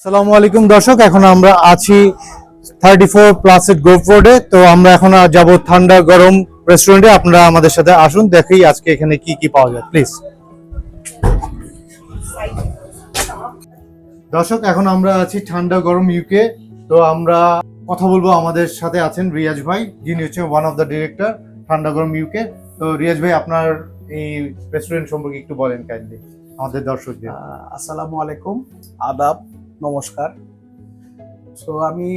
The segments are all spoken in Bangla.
আসসালামু আলাইকুম দর্শক, এখন আমরা আছি থার্টি ফোর প্লাস গ্রোভ রোডে তো আমরা এখন যাব ঠান্ডা গরম রেস্টুরেন্টে আপনারা আমাদের সাথে আসুন, দেখেই আজকে এখানে কি কি পাওয়া যায় প্লিজ দর্শক, এখন আমরা আছি ঠান্ডা গরম ইউকে তো আমরা কথা বলব আমাদের সাথে আছেন রিয়াজ ভাই। যিনি হচ্ছে ওয়ান অফ দ্য ডিরেক্টর ঠান্ডা গরম ইউকে তো রিয়াজ ভাই, আপনার এই রেস্টুরেন্ট সম্পর্কে একটু বলেন কাইন্ডলি আমাদের দর্শকদের। আসসালামু আলাইকুম। আদাব নমস্কার। সো আমি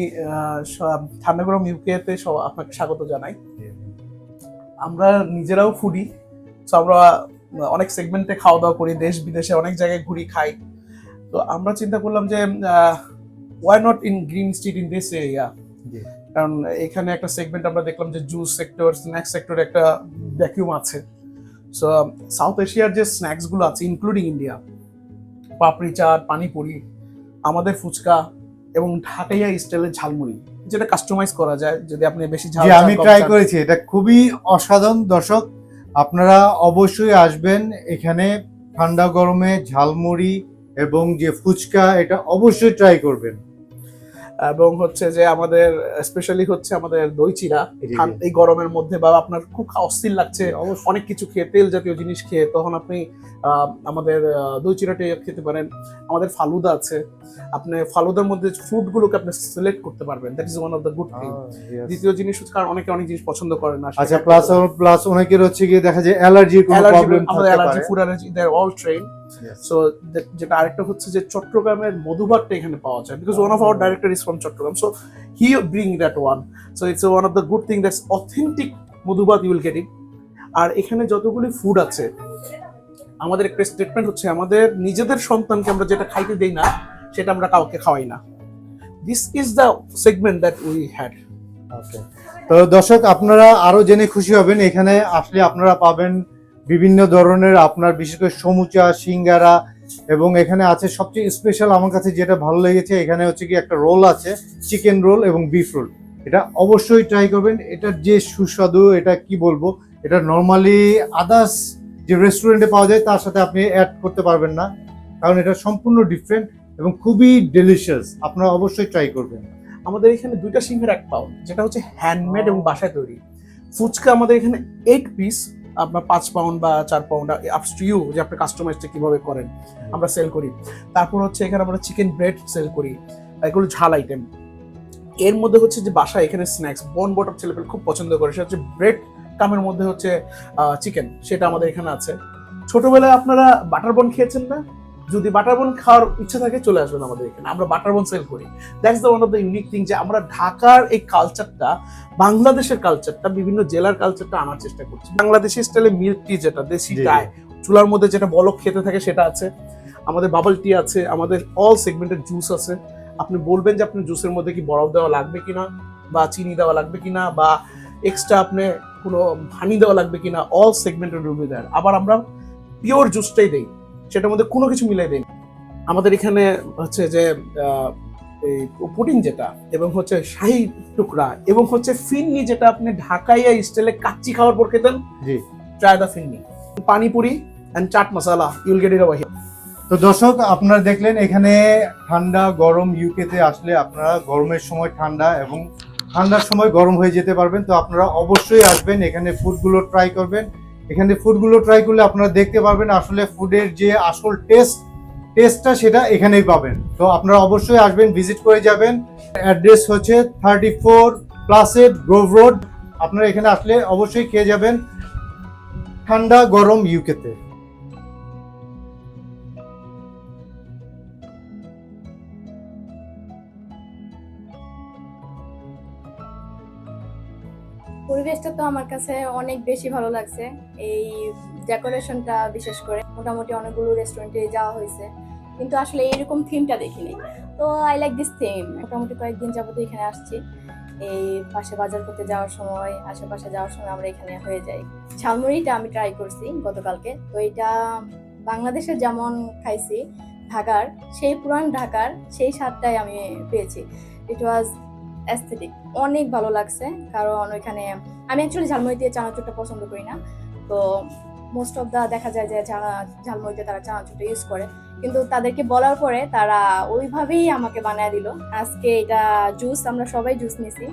ঠান্ডাগরম ইউকেতে সব আপনাকে স্বাগত জানাই। আমরা নিজেরাও ফুডি সো আমরা অনেক সেগমেন্টে খাওয়া দাওয়া করি দেশ বিদেশে অনেক জায়গায় ঘুরি খাই। তো আমরা চিন্তা করলাম যে why not in green street in this area কারণ এখানে একটা সেগমেন্ট আমরা দেখলাম যে জুস সেক্টর স্ন্যাক্স সেক্টর একটা ভ্যাকিউম আছে। সো সাউথ এশিয়ার যে স্ন্যাক্সগুলো আছে ইনক্লুডিং ইন্ডিয়া পাপড়ি চাট পানিপুরি আমাদের ফুচকা এবং ঢাকাইয়া স্টাইলের ঝালমুড়ি যেটা কাস্টমাইজ করা যায় যদি আপনি বেশি ঝাল জি চান, আমি কম ট্রাই চান। করেছি এটা খুবই অসাধারণ দর্শক আপনারা অবশ্যই আসবেন এখানে ঠান্ডা গরমে ঝালমুড়ি এবং যে ফুচকা এটা অবশ্যই ট্রাই করবেন এবং হচ্ছে যে আমাদের স্পেশালি হচ্ছে আমাদের দই চিরা এই গরমের মধ্যে বা আপনার খুব অস্থির লাগছে অনেক কিছু খেয়ে তেল জাতীয় জিনিস খেয়ে তখন আপনি আমাদের দই চিরাটা খেতে পারেন। আমাদের ফালুদা আছে। আপনি ফালুদার মধ্যে ফ্রুট গুলোকে আপনি সিলেক্ট করতে পারবেন। That is one of the good thing দ্বিতীয় জিনিস হচ্ছে কারণ অনেকে অনেক জিনিস পছন্দ করে না আচ্ছা প্লাস প্লাস অনেকের হচ্ছে গিয়ে দেখা যায় অ্যালার্জির কোনো অ্যালার্জি প্রবলেম থাকতে allergy food allergy they are all train so যেটা আরেকটা হচ্ছে যে চট্টগ্রামের মধুভাতটা এখানে পাওয়া যায় because one of our director is from Chittagong so he bring that one so it's one of the good thing that's authentic Madhubhat you will getting আর এখানে যতগুলি ফুড আছে আমাদের একটা স্টেটমেন্ট হচ্ছে আমাদের নিজেদের সন্তানকে আমরা যেটা খাইতে দেই না সেটা আমরা কাউকে খাওয়াই না। This is the segment that we had Okay. তো দর্শক আপনারা আরও জেনে খুশি হবেন এখানে আসলে আপনারা পাবেন বিভিন্ন ধরনের আপনার, বিশেষ করে সমুচা, সিঙ্গারা এবং এখানে আছে সবচেয়ে স্পেশাল আমার কাছে যেটা ভালো লেগেছে, এখানে হচ্ছে কি একটা রোল আছে চিকেন রোল এবং বিফ রোল এটা অবশ্যই ট্রাই করবেন। এটার যে সুস্বাদু, এটা কি বলব, এটা নর্মালি আদার্স যে রেস্টুরেন্টে পাওয়া যায়, তার সাথে আপনি অ্যাড করতে পারবেন না। কারণ এটা সম্পূর্ণ ডিফারেন্ট এবং খুবই ডেলিশিয়াস আপনারা অবশ্যই ট্রাই করবেন। আমাদের এখানে দুইটা সিংহের এক পাউন্ড, যেটা হচ্ছে হ্যান্ডমেড এবং বাসায় তৈরি। ফুচকা আমাদের এখানে এইট পিস আপনার পাঁচ পাউন্ড বা চার পাউন্ড আপস টু ইউ যে আপনি কাস্টমাইজটা কীভাবে করেন, আমরা সেল করি। তারপর হচ্ছে এখানে আমরা চিকেন ব্রেড সেল করি, এগুলো ঝাল আইটেম এর মধ্যে হচ্ছে যে বাসায় এখানে স্ন্যাক্স বন বটম ছেলেপেলে খুব পছন্দ করে, সেটা হচ্ছে ব্রেড কামের মধ্যে হচ্ছে চিকেন সেটা আমাদের এখানে আছে। ছোটবেলায় আপনারা বাটার বন খেয়েছেন না? যদি বাটার বন খাওয়ার ইচ্ছা থাকে চলে আসবেন আমাদের এখানে। আমরা বাটার বন সেল করি। That's the one of the unique thing যে আমরা ঢাকার এই কালচারটা বাংলাদেশের কালচারটা বিভিন্ন জেলার কালচারটা আনার চেষ্টা করছি। বাংলাদেশি স্টাইলে মিল্ক টি যেটা দেশি। চায় চুলার মধ্যে যেটা বলক খেতে থাকে সেটা আছে। আমাদের বাবল টি আছে আমাদের অল সেগমেন্টের জুস আছে। আপনি বলবেন যে আপনার জুসের মধ্যে কি বরফ দেওয়া লাগবে কিনা বা চিনি দেওয়া লাগবে কিনা বা এক্সট্রা আপনি কোনো হানি দেওয়া লাগবে কিনা অল সেগমেন্টের রুবি দেয় আবার আমরা পিওর জুসটাই দেই। সেটার মধ্যে কোনো কিছু মিলাই দেই আমাদের এখানে হচ্ছে যে এই পুডিং যেটা এবং হচ্ছে শাহি টুকরা এবং হচ্ছে ফিন্নি যেটা আপনি ঢাকাইয়া স্টাইলে কাচ্চি খাওয়ার পর খেতেন ji. Try the phirni panipuri and chaat masala you'll get it over তো দর্শক আপনারা দেখলেন এখানে ঠান্ডা গরম ইউকেতে আসলে আপনারা গরমের সময় ঠান্ডা এবং ঠান্ডার সময় গরম হয়ে যেতে পারবেন। তো আপনারা অবশ্যই আসবেন এখানে ফুডগুলো ট্রাই করবেন। এখানে ফুডগুলো ট্রাই করলে আপনারা দেখতে পাবেন আসলে ফুডের যে আসল টেস্ট টেস্টটা সেটা এখানেই পাবেন। তো আপনারা অবশ্যই আসবেন ভিজিট করে যাবেন। অ্যাড্রেস হচ্ছে থার্টি ফোর প্লাসেড গ্রোভ রোড আপনারা এখানে আসলে অবশ্যই খেয়ে যাবেন। ঠান্ডা গরম ইউকেতে পরিবেশটা তো আমার কাছে অনেক বেশি ভালো লাগছে। এই ডেকোরেশনটা বিশেষ করে মোটামুটি অনেকগুলো রেস্টুরেন্টে যাওয়া হয়েছে। কিন্তু আসলে এইরকম থিমটা দেখিনি। তো আই লাইক দিস থিম মোটামুটি কয়েকদিন যাবত এখানে আসছি। এই পাশে বাজার করতে যাওয়ার সময়, আশেপাশে যাওয়ার সময় আমরা এখানে হয়ে যাই। ঝালমুড়িটা আমি ট্রাই করছি গতকালকে। তো এটা বাংলাদেশের যেমন খাইছি, ঢাকার, সেই পুরান ঢাকার সেই স্বাদটাই আমি পেয়েছি। ইট ওয়াজ অ্যাস্থেটিক অনেক ভালো লাগছে কারণ ওইখানে আমি অ্যাকচুয়ালি ঝালমুড়ি দিয়ে চানাচুরটা পছন্দ করি না। তো মোস্ট অফ দা দেখা যায় যে ঝালমুড়িতে তারা চানাচুরটা ইউজ করে। কিন্তু তাদেরকে বলার পরে তারা ওইভাবেই আমাকে বানায় দিল। আজকে এটা জুস আমরা সবাই জুস নিছি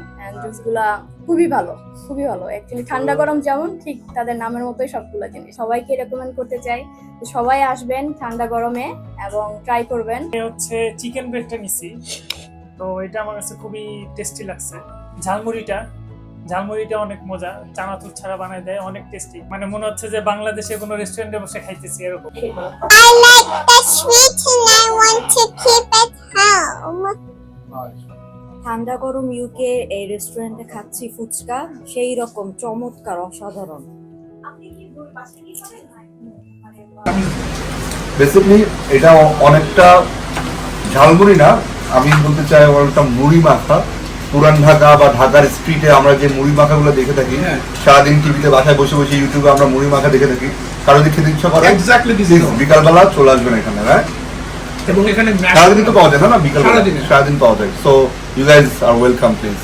জুসগুলা খুবই ভালো খুবই ভালো। অ্যাকচুয়ালি ঠান্ডা গরম যেমন ঠিক তাদের নামের মতোই সবগুলো জিনিস। সবাইকে রেকমেন্ড করতে চাই সবাই আসবেন ঠান্ডা গরমে এবং ট্রাই করবেন। হচ্ছে চিকেন ব্রেডটা নিছি। তো এটা আমার কাছে খুবই টেস্টি লাগছে। ঝালমুড়িটা ঝালমুড়িটা অনেক মজা। চানাচুর ছাড়া বানায় দেয় অনেক টেস্টি মানে মনে হচ্ছে যে বাংলাদেশে কোনো রেস্টুরেন্টে বসে খাইতেছি এরকম. ঠান্ডা গরম ইউকে এই রেস্টুরেন্টে খাচ্ছি ফুচকা সেই রকম চমৎকার অসাধারণ। বেসিকলি এটা অনেকটা ঝালমুড়ি না আমি বলতে চাই অনেকটা মুড়ি মাখা। পুরান ঢাকা বা ঢাকার স্ট্রিটে আমরা যে মুড়ি মাখাগুলো দেখে থাকি হ্যাঁ। সারাদিন টিভিতে বাসায় বসে বসে ইউটিউবে আমরা মুড়ি মাখা দেখে থাকি। কারও যদি খেতে ইচ্ছা করে বিকালবেলা চলে আসবেন এখানে হ্যাঁ এবং এখানে সারাদিন তো পাওয়া যায় না না? বিকাল সারাদিনে। সারাদিন পাওয়া যায়। So you guys are welcome please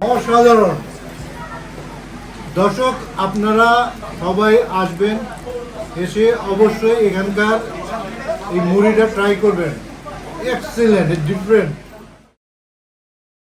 অসাধারণ। দর্শক আপনারা সবাই আসবেন এসে অবশ্যই এখানকার এই মুড়িটা ট্রাই করবেন। Excellent different